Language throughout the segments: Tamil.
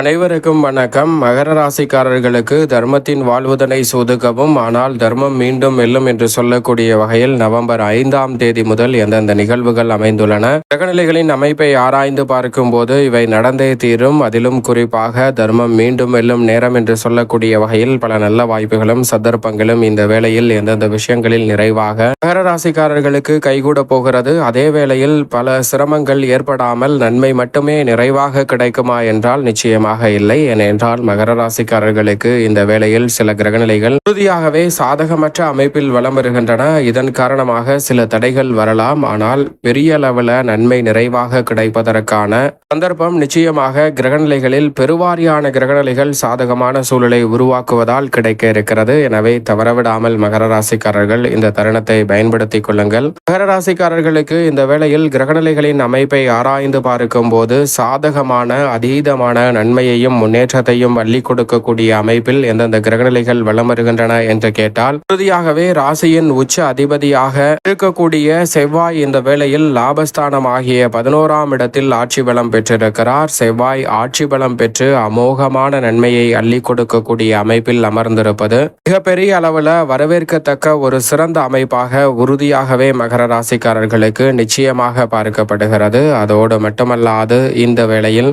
அனைவருக்கும் வணக்கம். மகர ராசிக்காரர்களுக்கு தர்மத்தின் வாழ்வுதனை சோதுக்கவும் ஆனால் தர்மம் மீண்டும் வெல்லும் என்று சொல்லக்கூடிய வகையில் நவம்பர் ஐந்தாம் தேதி முதல் எந்தெந்த நிகழ்வுகள் அமைந்துள்ளன? கிரகநிலைகளின் அமைப்பை ஆராய்ந்து பார்க்கும்போது இவை நடந்தே தீரும். அதிலும் குறிப்பாக தர்மம் மீண்டும் வெல்லும் நேரம் என்று சொல்லக்கூடிய வகையில் பல நல்ல வாய்ப்புகளும் சந்தர்ப்பங்களும் இந்த வேளையில் எந்தெந்த விஷயங்களில் நிறைவாக மகர ராசிக்காரர்களுக்கு கைகூட போகிறது. அதே வேளையில் பல சிரமங்கள் ஏற்படாமல் நன்மை மட்டுமே நிறைவாக கிடைக்குமா என்றால் நிச்சயம் சாதகமாக இல்லை. ஏனென்றால் மகர ராசிக்காரர்களுக்கு இந்த வேளையில் சில கிரகநிலைகள் உறுதியாகவே சாதகமற்ற அமைப்பில் வலம் வருகின்றன. இதன் காரணமாக சில தடைகள் வரலாம். ஆனால் பெரிய அளவில் நன்மை நிறைவாக கிடைப்பதற்கான சந்தர்ப்பம் நிச்சயமாக கிரகநிலைகளில் பெருவாரியான கிரகநிலைகள் சாதகமான சூழலை உருவாக்குவதால் கிடைக்க இருக்கிறது. எனவே தவறவிடாமல் மகர ராசிக்காரர்கள் இந்த தருணத்தை பயன்படுத்திக் கொள்ளுங்கள். மகர ராசிக்காரர்களுக்கு இந்த வேளையில் கிரகநிலைகளின் அமைப்பை ஆராய்ந்து பார்க்கும் போது சாதகமான அதீதமான நன்மையையும் முன்னேற்றத்தையும் அள்ளி கொடுக்கக்கூடிய அமைப்பில் எந்தெந்த கிரகநிலைகள் வளம் வருகின்றன என்று கேட்டால் உறுதியாகவே ராசியின் உச்ச அதிபதியாக இருக்கக்கூடிய செவ்வாய் இந்த வேளையில் லாபஸ்தானம் ஆகிய பதினோராம் இடத்தில் ஆட்சி பலம் பெற்றிருக்கிறார். செவ்வாய் ஆட்சி பலம் பெற்று அமோகமான நன்மையை அள்ளி கொடுக்கக்கூடிய அமைப்பில் அமர்ந்திருப்பது மிகப்பெரிய அளவில் வரவேற்கத்தக்க ஒரு சிறந்த அமைப்பாக உறுதியாகவே மகர ராசிக்காரர்களுக்கு நிச்சயமாக பார்க்கப்படுகிறது. அதோடு மட்டுமல்லாது இந்த வேளையில்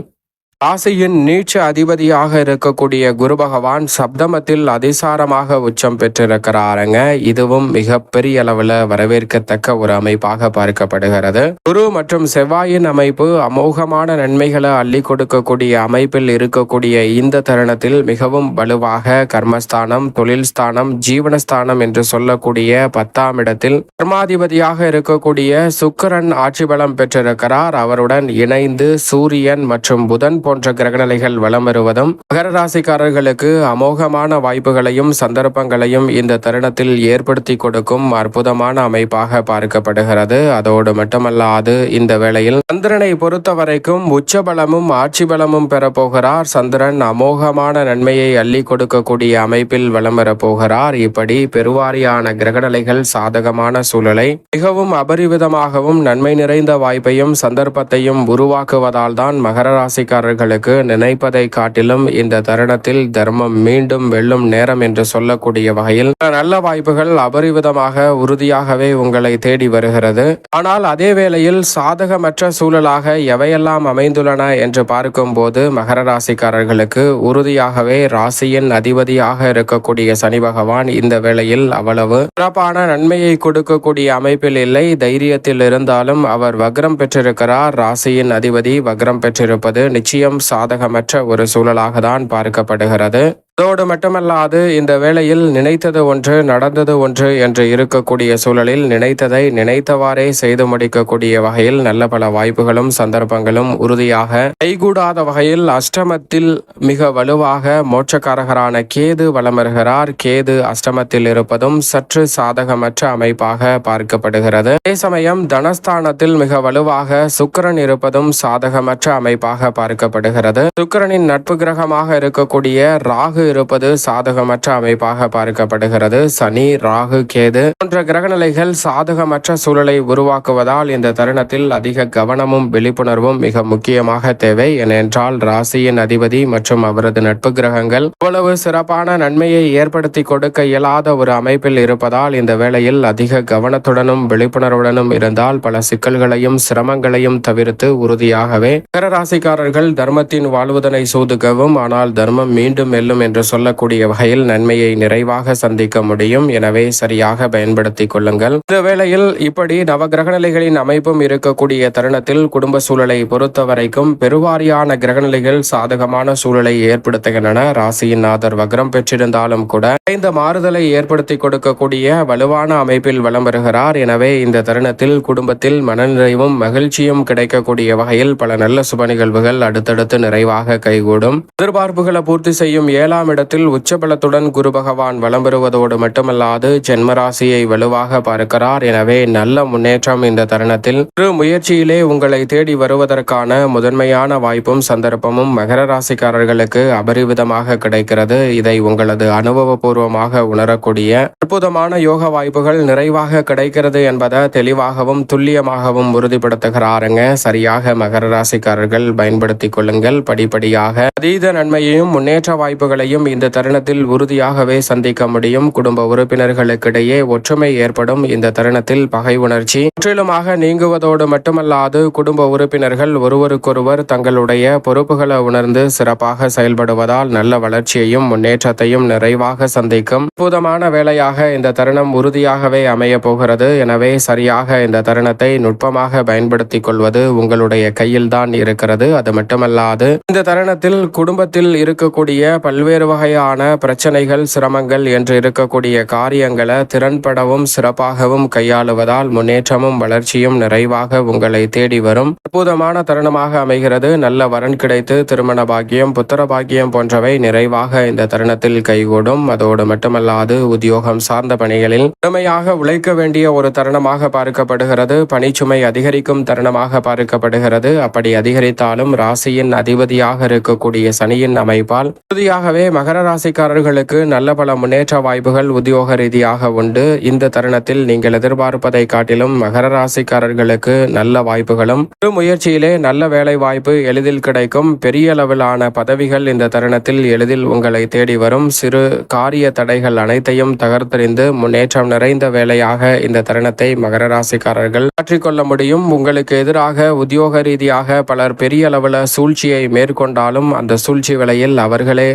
ராசியின் நீச்ச அதிபதியாக இருக்கக்கூடிய குரு பகவான் சப்தமத்தில் அதிசாரமாக உச்சம் பெற்றிருக்கிறாருங்க. இதுவும் மிகப்பெரிய அளவில் வரவேற்கத்தக்க ஒரு அமைப்பாக பார்க்கப்படுகிறது. குரு மற்றும் செவ்வாயின் அமைப்பு அமோகமான நன்மைகளை அள்ளி கொடுக்கக்கூடிய அமைப்பில் இருக்கக்கூடிய இந்த தருணத்தில் மிகவும் வலுவாக கர்மஸ்தானம் தொழில் ஸ்தானம் ஜீவனஸ்தானம் என்று சொல்லக்கூடிய பத்தாம் இடத்தில் கர்மாதிபதியாக இருக்கக்கூடிய சுக்கிரன் ஆட்சி பலம் பெற்றிருக்கிறார். அவருடன் இணைந்து சூரியன் மற்றும் புதன் போன்ற கிரகநிலைகள் வலம் வருவதும் மகர ராசிக்காரர்களுக்கு அமோகமான வாய்ப்புகளையும் சந்தர்ப்பங்களையும் இந்த தருணத்தில் ஏற்படுத்தி கொடுக்கும் அற்புதமான அமைப்பாக பார்க்கப்படுகிறது. அதோடு மட்டுமல்லாது இந்த வேளையில் சந்திரனை பொறுத்த வரைக்கும் உச்ச பலமும் ஆட்சி பலமும் பெறப்போகிறார் சந்திரன் அமோகமான நன்மையை அள்ளி கொடுக்கக்கூடிய அமைப்பில் வலம் வரப்போகிறார் இப்படி பெருவாரியான கிரகநிலைகள் சாதகமான சூழலை மிகவும் அபரிவிதமாகவும் நன்மை நிறைந்த வாய்ப்பையும் சந்தர்ப்பத்தையும் உருவாக்குவதால் தான் மகர ராசிக்காரர்கள் அவர்களுக்கு நினைப்பதை காட்டிலும் இந்த தருணத்தில் தர்மம் மீண்டும் வெல்லும் நேரம் என்று சொல்லக்கூடிய வகையில் நல்ல வாய்ப்புகள் அபரிவிதமாக உறுதியாகவே உங்களை தேடி வருகிறது. ஆனால் அதே வேளையில் சாதகமற்ற சூழலாக எவையெல்லாம் அமைந்துள்ளன என்று பார்க்கும்போது மகர ராசிக்காரர்களுக்கு உறுதியாகவே ராசியின் அதிபதியாக இருக்கக்கூடிய சனி பகவான் இந்த வேளையில் அவ்வளவு சிறப்பான நன்மையை கொடுக்கக்கூடிய அமைப்பில் இல்லை. தைரியத்தில் இருந்தாலும் அவர் வக்ரம் பெற்றிருக்கிறார். ராசியின் அதிபதி வக்ரம் பெற்றிருப்பது நிச்சயம் சாதகமற்ற ஒரு சூழலாக தான் பார்க்கப்படுகிறது. அதோடு மட்டுமல்லாது இந்த வேளையில் நினைத்தது ஒன்று நடந்தது ஒன்று என்று இருக்கக்கூடிய சூழலில் நினைத்ததை நினைத்தவாறே செய்து முடிக்கக்கூடிய வகையில் நல்ல பல வாய்ப்புகளும் சந்தர்ப்பங்களும் உறுதியாக கைகூடாத வகையில் அஷ்டமத்தில் மிக வலுவாக மோட்சக்காரகரான கேது வளமருகிறார். கேது அஷ்டமத்தில் இருப்பதும் சற்று சாதகமற்ற அமைப்பாக பார்க்கப்படுகிறது. அதே சமயம் தனஸ்தானத்தில் மிக வலுவாக சுக்கிரன் இருப்பதும் சாதகமற்ற அமைப்பாக பார்க்கப்படுகிறது. சுக்கரனின் நட்பு கிரகமாக இருக்கக்கூடிய ராகு இருப்பது சாதகமற்ற அமைப்பாக பார்க்கப்படுகிறது. சனி ராகு கேது போன்ற கிரகநிலைகள் சாதகமற்ற சூழலை உருவாக்குவதால் இந்த தருணத்தில் அதிக கவனமும் விழிப்புணர்வும் மிக முக்கியமாக தேவை. ஏனென்றால் ராசியின் அதிபதி மற்றும் அவரது நட்பு கிரகங்கள் இவ்வளவு சிறப்பான நன்மையை ஏற்படுத்தி கொடுக்க இயலாத ஒரு அமைப்பில் இருப்பதால் இந்த வேளையில் அதிக கவனத்துடனும் விழிப்புணர்வுடனும் இருந்தால் பல சிக்கல்களையும் சிரமங்களையும் தவிர்த்து உறுதியாகவே. பிற ராசிக்காரர்கள் தர்மத்தின் வாழ்வுதனை சூதுக்கவும் ஆனால் தர்மம் மீண்டும் வெல்லும் என்று சொல்லக்கூடிய வகையில் நன்மையை நிறைவாக சந்திக்க முடியும். எனவே சரியாக பயன்படுத்திக் கொள்ளுங்கள். இந்த வேளையில் இப்படி நவகிரகநிலைகளின் அமைப்பும் இருக்கக்கூடிய தருணத்தில் குடும்ப சூழலை பொறுத்த வரைக்கும் பெருவாரியான கிரகநிலைகள் சாதகமான சூழலை ஏற்படுத்துகின்றன. ராசியின் ஆதர் வக்ரம் பெற்றிருந்தாலும் கூட இந்த மாறுதலை ஏற்படுத்தி கொடுக்கக்கூடிய வலுவான அமைப்பில் வலம் வருகிறார். எனவே இந்த தருணத்தில் குடும்பத்தில் மனநிறைவும் மகிழ்ச்சியும் கிடைக்கக்கூடிய வகையில் பல நல்ல சுப நிகழ்வுகள் அடுத்தடுத்து நிறைவாக கைகூடும். எதிர்பார்ப்புகளை பூர்த்தி செய்யும் ஏழாம் இரண்டாம் இடத்தில் உச்சபலத்துடன் குரு பகவான் வலம் பெறுவதோடு மட்டுமல்லாது ஜென்மராசியை வலுவாக பார்க்கிறார். எனவே நல்ல முன்னேற்றம் இந்த தருணத்தில். ஒரு முயற்சியிலே உங்களை தேடி வருவதற்கான முதன்மையான வாய்ப்பும் சந்தர்ப்பமும் மகர ராசிக்காரர்களுக்கு அபரிவிதமாக கிடைக்கிறது. இதை உங்களது அனுபவபூர்வமாக உணரக்கூடிய அற்புதமான யோக வாய்ப்புகள் நிறைவாக கிடைக்கிறது என்பதை தெளிவாகவும் துல்லியமாகவும் உறுதிப்படுத்துகிறாருங்க. சரியாக மகர ராசிக்காரர்கள் பயன்படுத்திக் கொள்ளுங்கள். படிப்படியாக அதீத நன்மையையும் முன்னேற்ற வாய்ப்புகளையும் இந்த தருணத்தில் உறுதியாகவே சந்திக்க முடியும். குடும்ப உறுப்பினர்களுக்கிடையே ஒற்றுமை ஏற்படும். இந்த தருணத்தில் பகை உணர்ச்சி முற்றிலுமாக நீங்குவதோடு மட்டுமல்லாது குடும்ப உறுப்பினர்கள் ஒருவருக்கொருவர் தங்களுடைய பொறுப்புகளை உணர்ந்து சிறப்பாக செயல்படுவதால் நல்ல வளர்ச்சியையும் முன்னேற்றத்தையும் நிறைவாக சந்திக்கும் அற்புதமான வேலையாக இந்த தருணம் உறுதியாகவே அமைய போகிறது. எனவே சரியாக இந்த தருணத்தை நுட்பமாக பயன்படுத்திக் கொள்வது உங்களுடைய கையில்தான் இருக்கிறது. அது மட்டுமல்லாது இந்த தருணத்தில் குடும்பத்தில் இருக்கக்கூடிய பல்வேறு வகையான பிரச்சனைகள் சிரமங்கள் என்று இருக்கக்கூடிய காரியங்களை திறன்படவும் சிறப்பாகவும் கையாளுவதால் முன்னேற்றமும் வளர்ச்சியும் நிறைவாக உங்களை தேடி வரும். அற்புதமான தருணமாக அமைகிறது. நல்ல வரன் கிடைத்து திருமண பாக்கியம் புத்திர பாக்கியம் போன்றவை நிறைவாக இந்த தருணத்தில் கைகூடும். அதோடு மட்டுமல்லாது உத்தியோகம் சார்ந்த பணிகளில் முழுமையாக உழைக்க வேண்டிய ஒரு தருணமாக பார்க்கப்படுகிறது. பணிச்சுமை அதிகரிக்கும் தருணமாக பார்க்கப்படுகிறது. அப்படி அதிகரித்தாலும் ராசியின் அதிபதியாக இருக்கக்கூடிய சனியின் அமைப்பால் உறுதியாகவே மகர ராசிக்காரர்களுக்கு நல்ல பல முன்னேற்ற வாய்ப்புகள் உத்தியோக ரீதியாக உண்டு. இந்த தருணத்தில் நீங்கள் எதிர்பார்ப்பதை காட்டிலும் மகர ராசிக்காரர்களுக்கு நல்ல வாய்ப்புகளும் ஒரு முயற்சியிலே நல்ல வேலை வாய்ப்பு எளிதில் கிடைக்கும். பெரிய அளவிலான பதவிகள் இந்த தருணத்தில் எளிதில் உங்களை தேடி வரும். சிறு காரிய தடைகள் அனைத்தையும் தகர்த்தெறிந்து முன்னேற்றம் நிறைந்த வேலையாக இந்த தருணத்தை மகர ராசிக்காரர்கள் மாற்றிக்கொள்ள முடியும். உங்களுக்கு எதிராக உத்தியோக ரீதியாக பலர் பெரிய அளவில் சூழ்ச்சியை மேற்கொண்டாலும் அந்த சூழ்ச்சி விலையில் அவர்களே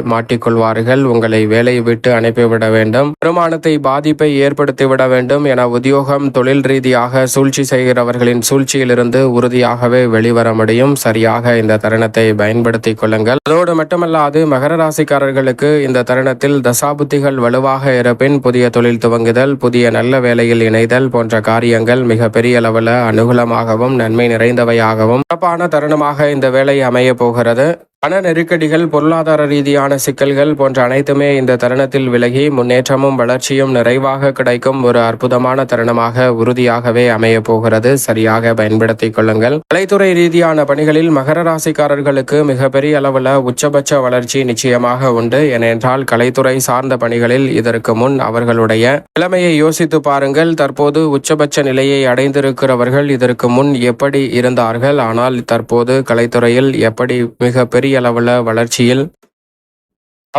கொள்வார்கள். உங்களை வேலையை விட்டு அனுப்பிவிட வேண்டும். வருமானத்தை பாதிப்பை ஏற்படுத்திவிட வேண்டும் என உத்தியோகம் தொழில் ரீதியாக சூழ்ச்சி செய்கிறவர்களின் சூழ்ச்சியிலிருந்து உறுதியாகவே வெளிவர முடியும். சரியாக இந்த தருணத்தை பயன்படுத்திக் கொள்ளுங்கள். அதோடு மட்டுமல்லாது மகர ராசிக்காரர்களுக்கு இந்த தருணத்தில் தசாபுத்திகள் வலுவாக இருப்பின் புதிய தொழில் துவங்குதல் புதிய நல்ல வேலையில் இணைதல் போன்ற காரியங்கள் மிக பெரிய அளவில் அனுகூலமாகவும் நன்மை நிறைந்தவையாகவும் சிறப்பான தருணமாக இந்த வேலை அமைய போகிறது. பண நெருக்கடிகள் பொருளாதார ரீதியான சிக்கல்கள் போன்ற அனைத்துமே இந்த தருணத்தில் விலகி முன்னேற்றமும் வளர்ச்சியும் நிறைவாக கிடைக்கும் ஒரு அற்புதமான தருணமாக உறுதியாகவே அமைய போகிறது. சரியாக பயன்படுத்திக் கொள்ளுங்கள். கலைத்துறை ரீதியான பணிகளில் மகர ராசிக்காரர்களுக்கு மிகப்பெரிய அளவில் உச்சபட்ச வளர்ச்சி நிச்சயமாக உண்டு. ஏனென்றால் கலைத்துறை சார்ந்த பணிகளில் இதற்கு முன் அவர்களுடைய நிலைமையை யோசித்து பாருங்கள். தற்போது உச்சபட்ச நிலையை அடைந்திருக்கிறவர்கள் இதற்கு முன் எப்படி இருந்தார்கள்? ஆனால் தற்போது கலைத்துறையில் எப்படி மிக பெரிய அளவில் வளர்ச்சியில்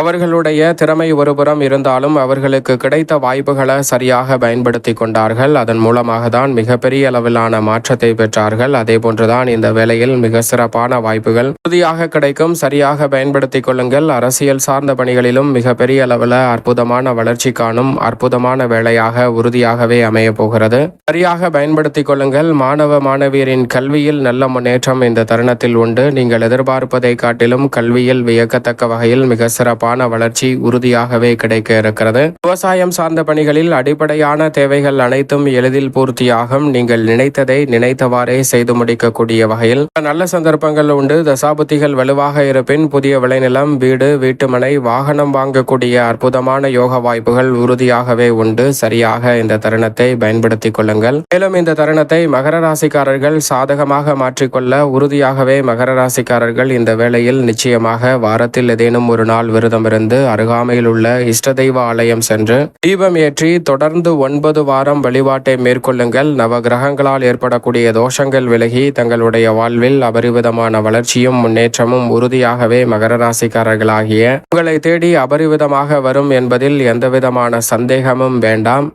அவர்களுடைய திறமை ஒருபுறம் இருந்தாலும் அவர்களுக்கு கிடைத்த வாய்ப்புகளை சரியாக பயன்படுத்தி கொண்டார்கள். அதன் மூலமாக தான் மிகப்பெரிய அளவிலான மாற்றத்தை பெற்றார்கள். அதே போன்றுதான் இந்த வேலையில் மிக சிறப்பான வாய்ப்புகள் உறுதியாக கிடைக்கும். சரியாக பயன்படுத்திக் கொள்ளுங்கள். அரசியல் சார்ந்த பணிகளிலும் மிகப்பெரிய அளவில் அற்புதமான வளர்ச்சி காணும் அற்புதமான வேலையாக உறுதியாகவே அமைய போகிறது. சரியாக பயன்படுத்திக் கொள்ளுங்கள். மாணவ மாணவியரின் கல்வியில் நல்ல முன்னேற்றம் இந்த தருணத்தில் உண்டு. நீங்கள் எதிர்பார்ப்பதை காட்டிலும் கல்வியில் வியக்கத்தக்க வகையில் மிக சிறப்பு சிறப்பான வளர்ச்சி உறுதியாகவே கிடைக்க இருக்கிறது விவசாயம் சார்ந்த பணிகளில் அடிப்படையான தேவைகள் அனைத்தும் எளிதில் பூர்த்தியாகும். நீங்கள் நினைத்ததை நினைத்தவாறே செய்து முடிக்கக்கூடிய வகையில். நல்ல சந்தர்ப்பங்கள் உண்டு. தசாபுத்திகள் வலுவாக இருப்பின் புதிய விளைநிலம் வீடு வீட்டுமனை வாகனம் வாங்கக்கூடிய அற்புதமான யோக வாய்ப்புகள் உறுதியாகவே உண்டு. சரியாக இந்த தருணத்தை பயன்படுத்திக் கொள்ளுங்கள். மேலும் இந்த தருணத்தை மகர ராசிக்காரர்கள் சாதகமாக மாற்றிக்கொள்ள உறுதியாகவே மகர ராசிக்காரர்கள் இந்த வேளையில் நிச்சயமாக வாரத்தில் ஏதேனும் ஒரு நாள் விருது இருந்து அருகாமையில் உள்ள இஷ்ட தெய்வ ஆலயம் சென்று தீபம் ஏற்றி தொடர்ந்து ஒன்பது வாரம் வழிபாட்டை மேற்கொள்ளுங்கள். நவ கிரகங்களால் ஏற்படக்கூடிய தோஷங்கள் விலகி தங்களுடைய வாழ்வில் அபரிவிதமான வளர்ச்சியும் முன்னேற்றமும் உறுதியாகவே மகர ராசிக்காரர்களாகிய உங்களை தேடி அபரிவிதமாக வரும் என்பதில் எந்தவிதமான சந்தேகமும் வேண்டாம்.